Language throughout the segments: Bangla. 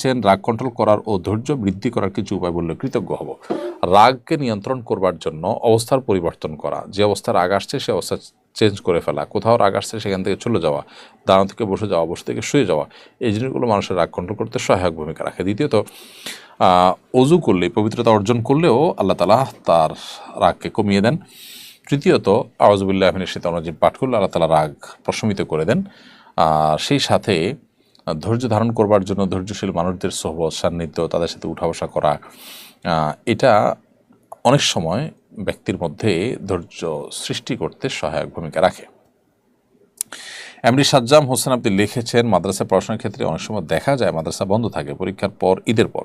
লিখেছেন রাগ কন্ট্রোল করার ও ধৈর্য বৃদ্ধি করার কিছু উপায় বললে কৃতজ্ঞ হব। রাগকে নিয়ন্ত্রণ করবার জন্য অবস্থার পরিবর্তন করা। যে অবস্থা রাগ আসছে, সে অবস্থা চেঞ্জ করে ফেলা। কোথাও রাগ আসছে, সেখান থেকে চলে যাওয়া। দাঁড়ানো থেকে বসে যাওয়া, বসে থেকে শুয়ে যাওয়া। এই জিনিসগুলো মানুষের রাগ কন্ট্রোল করতে সহায়ক ভূমিকা রাখে। দ্বিতীয়ত অজু করলে, পবিত্রতা অর্জন করলেও আল্লাহ তালা তার রাগকে কমিয়ে দেন। তৃতীয়ত আওয়াজবুল্লাহ আহমিনের শীতানজিম পাঠ করলে আল্লাহ তালা রাগ প্রশমিত করে দেন। সেই সাথে ধৈর্য ধারণ করবার জন্য ধৈর্যশীল মানুষদের সহবত, সান্নিধ্য, তাদের সাথে উঠা বসা করা এটা অনেক সময় ব্যক্তির মধ্যে ধৈর্য সৃষ্টি করতে সহায়ক ভূমিকা রাখে। এমডি সাজ্জাম হোসেন আপনি লিখেছেন মাদ্রাসা পড়াশোনার ক্ষেত্রে অনেক সময় দেখা যায় মাদ্রাসা বন্ধ থাকে, পরীক্ষার পর, ঈদের পর।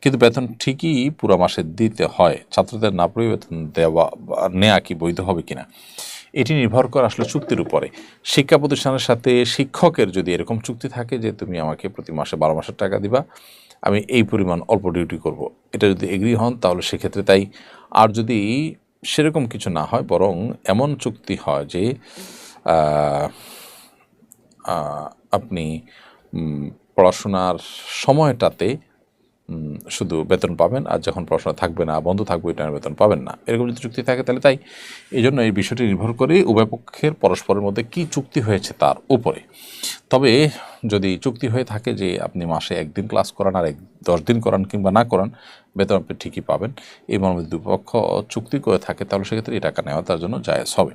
কিন্তু বেতন ঠিকই পুরো মাসে দিতে হয়, ছাত্রদের না পড়ে বেতন দেওয়া বা নেওয়া কি বৈধ হবে কিনা? এটি নির্ভর করে আসলে চুক্তির উপরে। শিক্ষা প্রতিষ্ঠানের সাথে শিক্ষকের যদি এরকম চুক্তি থাকে যে তুমি আমাকে প্রতি মাসে বারো মাসের টাকা দিবা, আমি এই পরিমাণ অল্প ডিউটি করব। এটা যদি এগ্রি হন, তাহলে সেক্ষেত্রে তাই। আর যদি সেরকম কিছু না হয়, বরং এমন চুক্তি হয় যে আপনি পড়াশোনার সময়টাতে শুধু বেতন পাবেন আর যখন পড়াশোনা থাকবে না, বন্ধ থাকবে, ওই টাইমে বেতন পাবেন না। এরকম যদি চুক্তি থাকে, তাহলে তাই। এই জন্য এই বিষয়টি নির্ভর করে উভয় পক্ষের পরস্পরের মধ্যে কী চুক্তি হয়েছে তার উপরে। তবে যদি চুক্তি হয়ে থাকে যে আপনি মাসে একদিন ক্লাস করান আর এক, দশ দিন করান কিংবা না করান, বেতন আপনি ঠিকই পাবেন। এই মর্মে দুপক্ষ চুক্তি করে থাকে, তাহলে সেক্ষেত্রে এই টাকা নেওয়া তার জন্য জায়জ হবে।